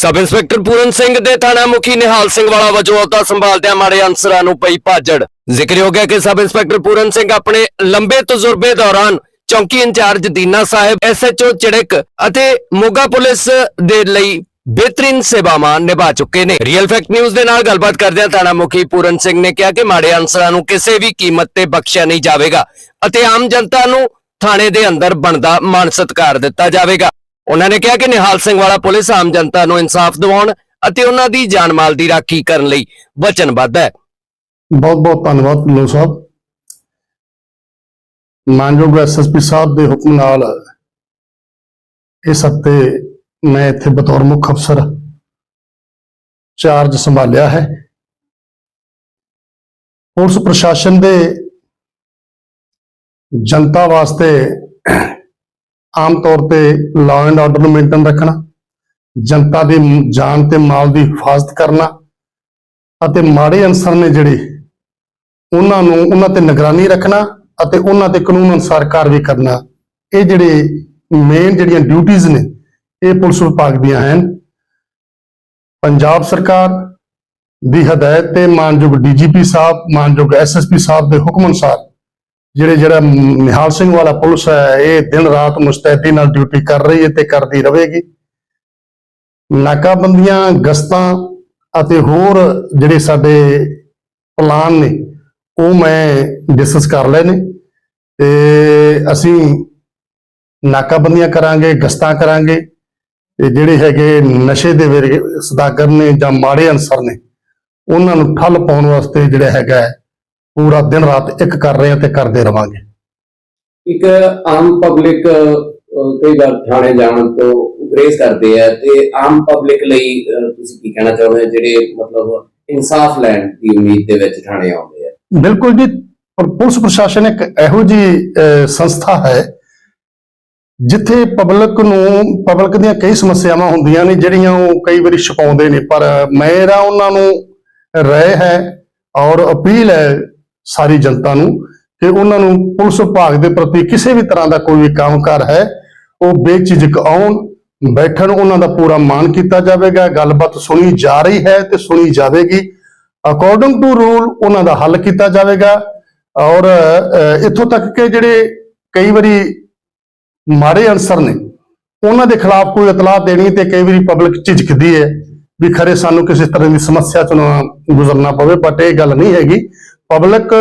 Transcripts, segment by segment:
Sub inspector Puran Singh ਦੇ ਥਾਣਾ ਮੁਖੀ ਨਿਹਾਲ ਸਿੰਘ ਵਾਲਾ ਵਜੋਂ ਅਹੁਦਾ ਸੰਭਾਲਦਿਆਂ ਮਾੜੇ ਅਨਸਰਾਂ ਨੂੰ ਪਈ ਭਾਜੜ। ਜ਼ਿਕਰਯੋਗ ਹੈ ਕਿ ਸਬ ਇੰਸਪੈਕਟਰ ਪੂਰਨ ਸਿੰਘ ਆਪਣੇ ਲੰਬੇ ਤਜਰਬੇ ਦੌਰਾਨ ਚੌਂਕੀ ਇੰਚਾਰਜ ਦੀਨਾ ਸਾਹਿਬ ਐਸਐਚਓ ਚੜਕ ਅਤੇ ਮੋਗਾ ਪੁਲਿਸ ਦੇ ਲਈ ਬਿਹਤਰੀਨ ਸੇਵਾਵਾਂ ਨਿਭਾ ਚੁੱਕੇ ਨੇ। ਰੀਅਲ ਫੈਕਟ ਨਿਊਜ਼ ਦੇ ਨਾਲ ਗੱਲਬਾਤ ਕਰਦਿਆਂ ਥਾਣਾ ਮੁਖੀ ਪੂਰਨ ਸਿੰਘ ਨੇ ਕਿਹਾ ਕਿ ਮਾੜੇ ਅਨਸਰਾਂ ਨੂੰ ਕਿਸੇ ਵੀ ਕੀਮਤ ਤੇ ਬਖਸ਼ਿਆ ਨਹੀਂ ਜਾਵੇਗਾ ਅਤੇ ਆਮ ਜਨਤਾ ਨੂੰ ਥਾਣੇ ਦੇ ਅੰਦਰ ਬਣਦਾ ਮਾਣ ਸਤਿਕਾਰ ਦਿੱਤਾ ਜਾਵੇਗਾ। ਉਹਨਾਂ ਨੇ ਕਿਹਾ ਕਿ ਨਿਹਾਲ ਸਿੰਘ ਵਾਲਾ ਪੁਲਿਸ ਆਮ ਜਨਤਾ ਨੂੰ ਇਨਸਾਫ ਦਿਵਾਉਣ ਅਤੇ ਉਹਨਾਂ ਦੀ ਜਾਨ ਮਾਲ ਦੀ ਰਾਖੀ ਕਰਨ ਲਈ ਵਚਨਬੱਧ ਹੈ। ਬਹੁਤ ਬਹੁਤ ਧੰਨਵਾਦ ਢਿੱਲੋਂ ਸਾਹਿਬ। ਮਾਨਯੋਗ ਐਸਐਸਪੀ ਸਾਹਿਬ ਦੇ ਹੁਕਮ ਨਾਲ ਇਸ ਹਫ਼ਤੇ ਮੈਂ ਇੱਥੇ ਬਤੌਰ ਮੁੱਖ ਅਫਸਰ ਚਾਰਜ ਸੰਭਾਲਿਆ ਹੈ। ਪੁਲਿਸ ਪ੍ਰਸ਼ਾਸਨ ਦੇ ਜਨਤਾ ਵਾਸਤੇ ਆਮ ਤੌਰ ਤੇ ਲਾਅ ਐਂਡ ਆਰਡਰ ਨੂੰ ਮੇਨਟੇਨ ਰੱਖਣਾ, ਜਨਤਾ ਦੀ ਜਾਨ ਤੇ ਮਾਲ ਦੀ ਹਿਫਾਜ਼ਤ ਕਰਨਾ ਅਤੇ ਮਾੜੇ ਅਨਸਰ ਨੇ ਜਿਹੜੇ ਉਹਨਾਂ ਨੂੰ ਉਹਨਾਂ ਤੇ ਨਿਗਰਾਨੀ ਰੱਖਣਾ ਅਤੇ ਉਹਨਾਂ ਤੇ ਕਾਨੂੰਨ ਅਨੁਸਾਰ ਕਾਰਵਾਈ ਕਰਨਾ, ਇਹ ਜਿਹੜੇ ਮੇਨ ਜਿਹੜੀਆਂ ਡਿਊਟੀਆਂ ਨੇ, ਇਹ ਪੁਲਿਸ ਵਿਭਾਗ ਦੀਆਂ ਹਨ। ਪੰਜਾਬ ਸਰਕਾਰ ਦੀ ਹਦਾਇਤ ਤੇ ਮਾਨਯੋਗ ਡੀਜੀਪੀ ਸਾਹਿਬ, ਮਾਨਯੋਗ ਐਸਐਸਪੀ ਸਾਹਿਬ ਦੇ ਹੁਕਮ ਅਨੁਸਾਰ ਜਿਹੜੇ ਜਿਹੜਾ ਨਿਹਾਲ ਸਿੰਘ ਵਾਲਾ ਪੁਲਿਸ ਹੈ, ਇਹ ਦਿਨ ਰਾਤ ਮੁਸਤੈਦੀ ਨਾਲ ਡਿਊਟੀ ਕਰ ਰਹੀ ਹੈ ਤੇ ਕਰਦੀ ਰਹੇਗੀ। ਨਾਕਾਬੰਦੀਆਂ, ਗਸ਼ਤਾਂ ਅਤੇ ਹੋਰ ਜਿਹੜੇ ਸਾਡੇ ਪਲਾਨ ਨੇ, ਉਹ ਮੈਂ ਡਿਸਕਸ ਕਰ ਲਏ ਨੇ ਤੇ ਅਸੀਂ ਨਾਕਾਬੰਦੀਆਂ ਕਰਾਂਗੇ, ਗਸ਼ਤਾਂ ਕਰਾਂਗੇ। ਤੇ ਜਿਹੜੇ ਹੈਗੇ ਨਸ਼ੇ ਦੇ ਵਿਰ ਸਦਾਗਰ ਨੇ ਜਾਂ ਮਾੜੇ ਅਨਸਰ ਨੇ, ਉਹਨਾਂ ਨੂੰ ਠੱਲ ਪਾਉਣ ਵਾਸਤੇ ਜਿਹੜਾ ਹੈਗਾ ਪੂਰਾ ਦਿਨ ਰਾਤ ਇੱਕ ਕਰ ਰਹੇ ਹਾਂ ਤੇ ਕਰਦੇ ਰਵਾਂਗੇ। ਇੱਕ ਆਮ ਪਬਲਿਕ ਕਈ ਵਾਰ ਥਾਣੇ ਜਾਣ ਤੋਂ ਗ੍ਰੇਸ ਕਰਦੇ ਆ ਤੇ ਆਮ ਪਬਲਿਕ ਲਈ ਤੁਸੀਂ ਕੀ ਕਹਿਣਾ ਚਾਹੁੰਦੇ ਹੋ ਜਿਹੜੇ ਮਤਲਬ ਇਨਸਾਫ ਲੈਣ ਦੀ ਉਮੀਦ ਦੇ ਵਿੱਚ ਥਾਣੇ ਆਉਂਦੇ ਆ। ਬਿਲਕੁਲ ਜੀ। ਪਰ ਪੁਲਿਸ ਪ੍ਰਸ਼ਾਸਨ ਇੱਕ ਇਹੋ ਜੀ ਸੰਸਥਾ ਹੈ ਜਿੱਥੇ ਪਬਲਿਕ ਨੂੰ ਪਬਲਿਕ ਦੀਆਂ ਕਈ ਸਮੱਸਿਆਵਾਂ ਹੁੰਦੀਆਂ ਨੇ ਜਿਹੜੀਆਂ ਉਹ ਕਈ ਵਾਰੀ ਛੁਪਾਉਂਦੇ ਨੇ। ਪਰ ਮੇਰਾ ਉਹਨਾਂ ਨੂੰ ਰਹਿ ਹੈ ਔਰ ਅਪੀਲ ਹੈ ਸਾਰੀ ਜਨਤਾ ਨੂੰ ਕਿ ਉਹਨਾਂ ਨੂੰ ਪੁਲਿਸ ਵਿਭਾਗ ਦੇ ਪ੍ਰਤੀ ਕਿਸੇ ਵੀ ਤਰ੍ਹਾਂ ਦਾ ਕੋਈ ਵੀ ਕੰਮਕਾਰ ਹੈ, ਉਹ ਬੇਝਿਜਕ ਆਉਣ, ਬੈਠਣ, ਉਹਨਾਂ ਦਾ ਪੂਰਾ ਮਾਣ ਕੀਤਾ ਜਾਵੇਗਾ, ਗੱਲਬਾਤ ਸੁਣੀ ਜਾ ਰਹੀ ਹੈ ਤੇ ਸੁਣੀ ਜਾਵੇਗੀ। ਅਕੋਰਡਿੰਗ ਟੂ ਰੂਲ ਉਹਨਾਂ ਦਾ ਹੱਲ ਕੀਤਾ ਜਾਵੇਗਾ। ਔਰ ਇੱਥੋਂ ਤੱਕ ਕਿ ਜਿਹੜੇ ਕਈ ਵਾਰੀ ਮਾੜੇ ਅਨਸਰ ਨੇ, ਉਹਨਾਂ ਦੇ ਖਿਲਾਫ ਕੋਈ ਇਤਲਾਹ ਦੇਣੀ ਤੇ ਕਈ ਵਾਰੀ ਪਬਲਿਕ ਝਿਜਕਦੀ ਹੈ ਵੀ ਖਰੇ ਸਾਨੂੰ ਕਿਸੇ ਤਰ੍ਹਾਂ ਦੀ ਸਮੱਸਿਆ ਤੋਂ ਗੁਜ਼ਰਨਾ ਪਵੇ ਬਟ ਇਹ ਗੱਲ ਨਹੀਂ ਹੈਗੀ। ਪਬਲਿਕ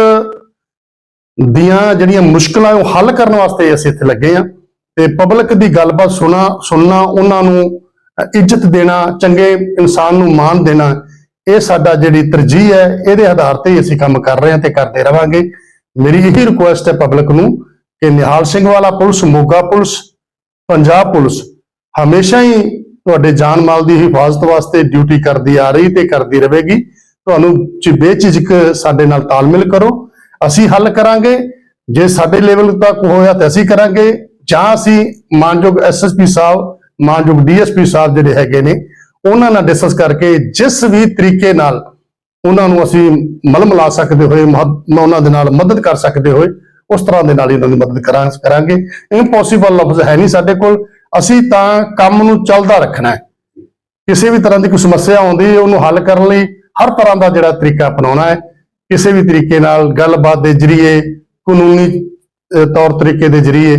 ਦੀਆਂ ਜਿਹੜੀਆਂ ਮੁਸ਼ਕਲਾਂ ਉਹ ਹੱਲ ਕਰਨ ਵਾਸਤੇ ਅਸੀਂ ਇੱਥੇ ਲੱਗੇ ਆ ਤੇ ਪਬਲਿਕ ਦੀ ਗੱਲਬਾਤ ਸੁਣਾ ਸੁਣਨਾ, ਉਹਨਾਂ ਨੂੰ ਇੱਜ਼ਤ ਦੇਣਾ, ਚੰਗੇ ਇਨਸਾਨ ਨੂੰ ਮਾਣ ਦੇਣਾ, ਇਹ ਸਾਡਾ ਜਿਹੜੀ ਤਰਜੀਹ ਹੈ, ਇਹਦੇ ਆਧਾਰ ਤੇ ਹੀ ਅਸੀਂ ਕੰਮ ਕਰ ਰਹੇ ਹਾਂ ਤੇ ਕਰਦੇ ਰਵਾਂਗੇ। ਮੇਰੀ ਇਹੀ ਰਿਕੁਐਸਟ ਹੈ ਪਬਲਿਕ ਨੂੰ ਕਿ Nihal Singh Wala police, Moga police, Punjab police ਹਮੇਸ਼ਾ ਹੀ ਤੁਹਾਡੇ ਜਾਨ ਮਾਲ ਦੀ ਹਿਫਾਜ਼ਤ ਵਾਸਤੇ ਡਿਊਟੀ ਕਰਦੀ ਆ ਰਹੀ ਤੇ ਕਰਦੀ ਰਹੇਗੀ। ਤੁਹਾਨੂੰ ਚ, ਬੇਝਿਜਕ ਸਾਡੇ ਨਾਲ ਤਾਲਮੇਲ ਕਰੋ। ਅਸੀਂ ਹੱਲ ਕਰਾਂਗੇ। ਜੇ ਸਾਡੇ ਲੈਵਲ ਤੱਕ ਹੋਇਆ ਤਾਂ ਅਸੀਂ ਕਰਾਂਗੇ। ਜਾਂ ਅਸੀਂ ਮਾਨਯੋਗ ਐਸਐਸਪੀ ਸਾਹਿਬ, ਮਾਨਯੋਗ ਡੀਐਸਪੀ ਸਾਹਿਬ ਜਿਹੜੇ ਹੈਗੇ ਨੇ, ਉਹਨਾਂ ਨਾਲ ਡਿਸਕਸ ਕਰਕੇ ਜਿਸ ਵੀ ਤਰੀਕੇ ਨਾਲ ਉਹਨਾਂ ਨੂੰ ਅਸੀਂ ਮਲ ਮਿਲਾ ਸਕਦੇ ਹੋਏ ਮਹੱਤ- ਉਹਨਾਂ ਦੇ ਨਾਲ ਮਦਦ ਕਰ ਸਕਦੇ ਹੋਏ, ਉਸ ਤਰ੍ਹਾਂ ਦੇ ਨਾਲ ਹੀ ਉਹਨਾਂ ਦੀ ਮਦਦ ਕਰਾਂ, ਕਰਾਂਗੇ। ਇੰਪੋਸੀਬਲ ਲਫ਼ਜ਼ ਹੈ ਨਹੀਂ ਸਾਡੇ ਕੋਲ। ਅਸੀਂ ਤਾਂ ਕੰਮ ਨੂੰ ਚੱਲਦਾ ਰੱਖਣਾ ਹੈ। ਕਿਸੇ ਵੀ ਤਰ੍ਹਾਂ ਦੀ ਕੋਈ ਸਮੱਸਿਆ ਆਉਂਦੀ ਹੈ, ਉਹਨੂੰ ਹੱਲ ਕਰਨ ਲਈ ਹਰ ਤਰ੍ਹਾਂ ਦਾ ਜਿਹੜਾ ਤਰੀਕਾ ਅਪਣਾਉਣਾ ਹੈ ਕਿਸੇ ਵੀ ਤਰੀਕੇ ਨਾਲ ਗੱਲਬਾਤ ਦੇ ਜਰੀਏ ਕਾਨੂੰਨੀ ਤੌਰ ਤਰੀਕੇ ਦੇ ਜਰੀਏ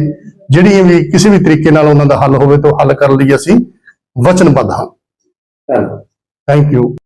ਜਿਹੜੀਆਂ ਵੀ ਕਿਸੇ ਵੀ ਤਰੀਕੇ ਨਾਲ ਉਹਨਾਂ ਦਾ ਹੱਲ ਹੋਵੇ ਤਾਂ ਹੱਲ ਕਰਨ ਲਈ ਅਸੀਂ ਵਚਨਬੱਧ ਹਾਂ। ਧੰਨਵਾਦ। Thank you